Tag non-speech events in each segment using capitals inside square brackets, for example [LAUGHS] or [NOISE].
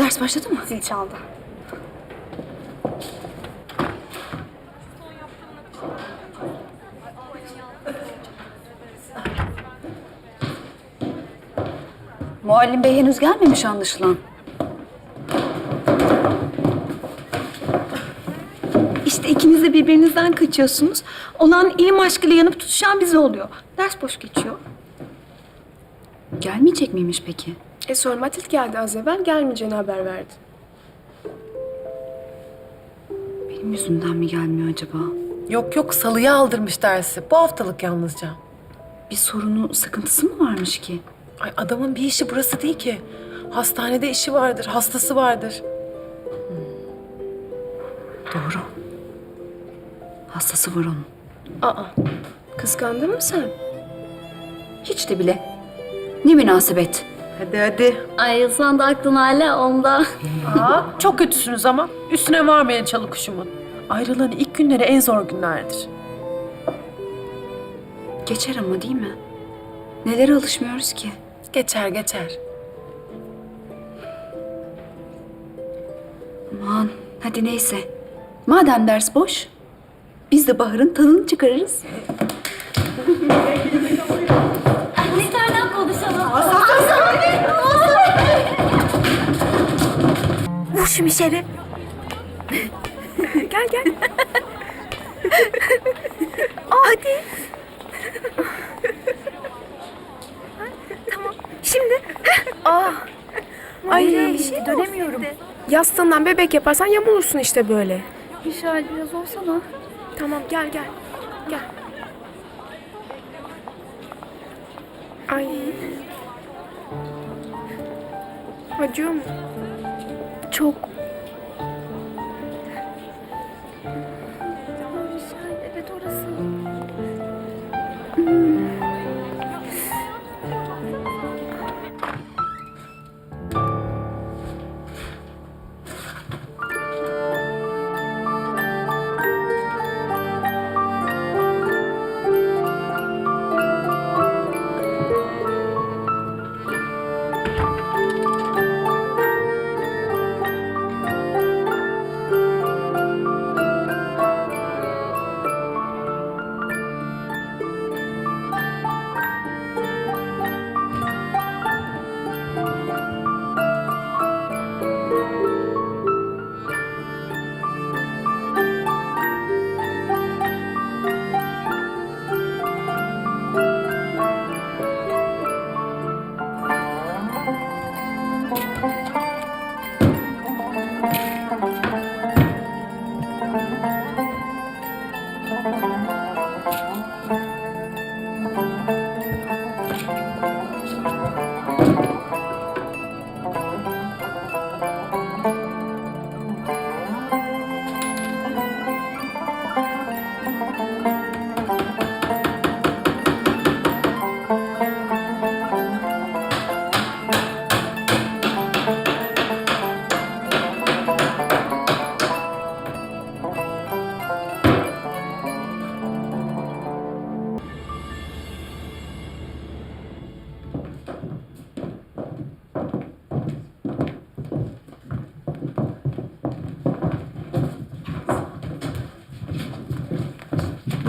Ders başladı mı? Zil çaldı. Muallim Bey henüz gelmemiş anlaşılan. İşte ikiniz de birbirinizden kaçıyorsunuz. Olan ilim aşkıyla yanıp tutuşan bize oluyor. Ders boş geçiyor. Gelmeyecek miymiş peki? E Sor Matilde geldi az evvel gelmeyeceğini haber verdi. Benim yüzümden mi gelmiyor acaba? Yok yok salıya aldırmış dersi. Bu haftalık yalnızca. Bir sorunu, sıkıntısı mı varmış ki? Ay adamın bir işi burası değil ki. Hastanede işi vardır, hastası vardır. Doğru. Hastası var onun. Aa, kıskandın mı sen? Hiç de bile. Ne münasebet. Hadi hadi. Ay sen de aklın hala onda. Aa, çok kötüsünüz ama. Üstüne varmayan çalı kuşumun. Ayrılığın ilk günleri en zor günlerdir. Geçer ama değil mi? Nelere alışmıyoruz ki? Geçer geçer. Aman hadi neyse. Madem ders boş, biz de Bahar'ın tadını çıkarırız. Şu mişeri. [LAUGHS] gel gel. [LAUGHS] Hadi. tamam. Şimdi. Aa, ay bir şey dönemiyorum. yastığından bebek yaparsan yamulursun işte böyle. Müşahede biraz olsana. Tamam gel gel. Gel. Ay. Acıyor mu? Çok.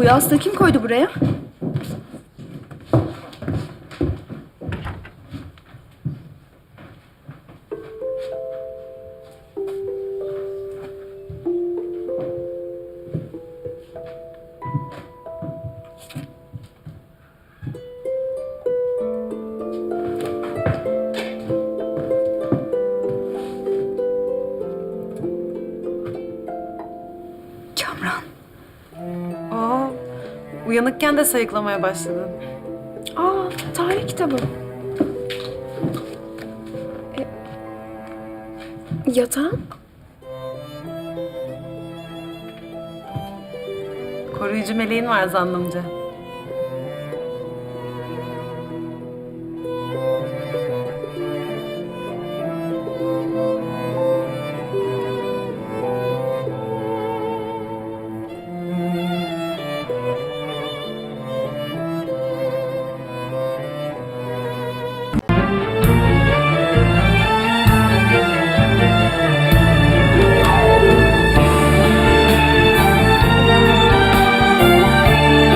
Bu yastığı kim koydu buraya? Kamran. Uyanıkken de sayıklamaya başladın. Aa, tarih kitabı. E, yatağın? Koruyucu meleğin var zannımca.